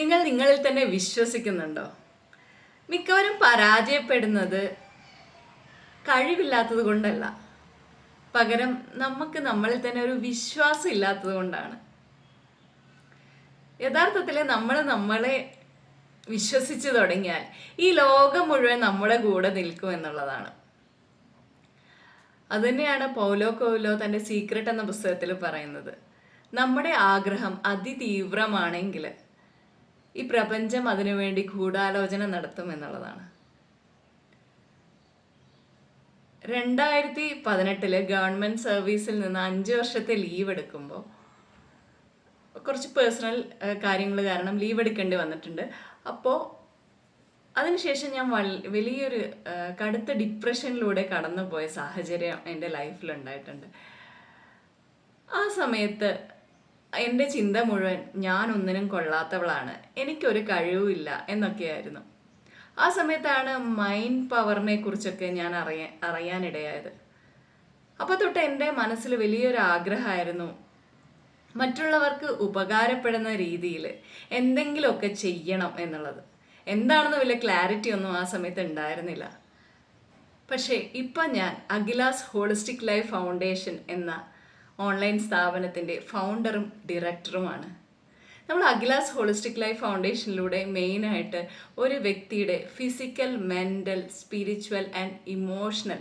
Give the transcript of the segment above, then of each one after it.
നിങ്ങൾ നിങ്ങളിൽ തന്നെ വിശ്വസിക്കുന്നുണ്ടോ? മിക്കവരും പരാജയപ്പെടുന്നത് കഴിവില്ലാത്തത് കൊണ്ടല്ല. പകരം നമുക്ക് നമ്മളിൽ തന്നെ ഒരു വിശ്വാസം ഇല്ലാത്തത് കൊണ്ടാണ്. യഥാർത്ഥത്തിൽ നമ്മൾ നമ്മളെ വിശ്വസിച്ചു തുടങ്ങിയാൽ ഈ ലോകം മുഴുവൻ നമ്മുടെ കൂടെ നിൽക്കും എന്നുള്ളതാണ്. അതുതന്നെയാണ് പൗലോ കൗലോ തന്റെ സീക്രട്ട് എന്ന പുസ്തകത്തിൽ പറയുന്നത്. നമ്മുടെ ആഗ്രഹം അതിതീവ്രമാണെങ്കിൽ ഈ പ്രപഞ്ചം അതിനുവേണ്ടി ഗൂഢാലോചന നടത്തും എന്നുള്ളതാണ്. രണ്ടായിരത്തി പതിനെട്ടിൽ ഗവൺമെന്റ് സർവീസിൽ നിന്ന് അഞ്ച് വർഷത്തെ ലീവ് എടുക്കുമ്പോൾ കുറച്ച് പേഴ്സണൽ കാര്യങ്ങൾ കാരണം ലീവ് എടുക്കേണ്ടി വന്നിട്ടുണ്ട്. അപ്പോൾ അതിനുശേഷം ഞാൻ വലിയൊരു കടുത്ത ഡിപ്രഷനിലൂടെ കടന്നുപോയ സാഹചര്യം എന്റെ ലൈഫിൽ ഉണ്ടായിട്ടുണ്ട് ആ സമയത്ത് എന്റെ ചിന്ത മുഴുവൻ ഞാൻ ഒന്നിനും കൊള്ളാത്തവളാണ്. എനിക്കൊരു കഴിവുമില്ല എന്നൊക്കെയായിരുന്നു. ആ സമയത്താണ് മൈൻഡ് പവറിനെ കുറിച്ചൊക്കെ ഞാൻ അറിയാൻ അറിയാനിടയായത്. അപ്പോൾ തൊട്ട് എന്റെ മനസ്സിൽ വലിയൊരു ആഗ്രഹമായിരുന്നു മറ്റുള്ളവർക്ക് ഉപകാരപ്പെടുന്ന രീതിയിൽ എന്തെങ്കിലുമൊക്കെ ചെയ്യണം എന്നുള്ളത്. എന്താണെന്ന് വലിയ ക്ലാരിറ്റി ഒന്നും ആ സമയത്ത് ഉണ്ടായിരുന്നില്ല. പക്ഷേ ഇപ്പം ഞാൻ അഖിലാസ് ഹോളിസ്റ്റിക് ലൈഫ് ഫൗണ്ടേഷൻ എന്ന ഓൺലൈൻ സ്ഥാപനത്തിന്റെ ഫൗണ്ടറും ഡയറക്ടറുമാണ്. നമ്മൾ അഖിലാസ് ഹോളിസ്റ്റിക് ലൈഫ് ഫൗണ്ടേഷനിലൂടെ മെയിനായിട്ട് ഒരു വ്യക്തിയുടെ physical mental spiritual and emotional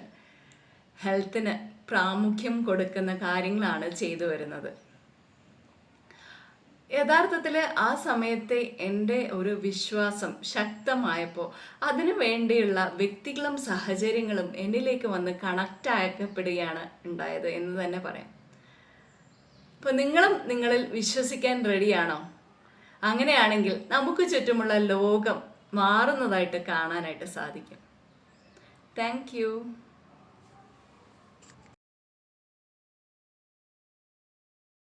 ഹെൽത്തിന് പ്രാമുഖ്യം കൊടുക്കുന്ന കാര്യങ്ങളാണ് ചെയ്തു വരുന്നത്. യഥാർത്ഥത്തിൽ ആ സമയത്തെ എന്റെ ഒരു വിശ്വാസം ശക്തമായപ്പോൾ അതിനു വേണ്ടിയുള്ള വ്യക്തികളും സാഹചര്യങ്ങളും എന്നിലേക്ക് വന്ന് കണക്റ്റ് ആക്കപ്പെടുകയാണ് ഉണ്ടായത് എന്ന് തന്നെ പറയാം. അപ്പോൾ നിങ്ങളും നിങ്ങളിൽ വിശ്വസിക്കാൻ റെഡിയാണോ അങ്ങനെയാണെങ്കിൽ നമുക്ക് ചുറ്റുമുള്ള ലോകം മാറുന്നതായിട്ട് കാണാനായിട്ട് സാധിക്കും. താങ്ക്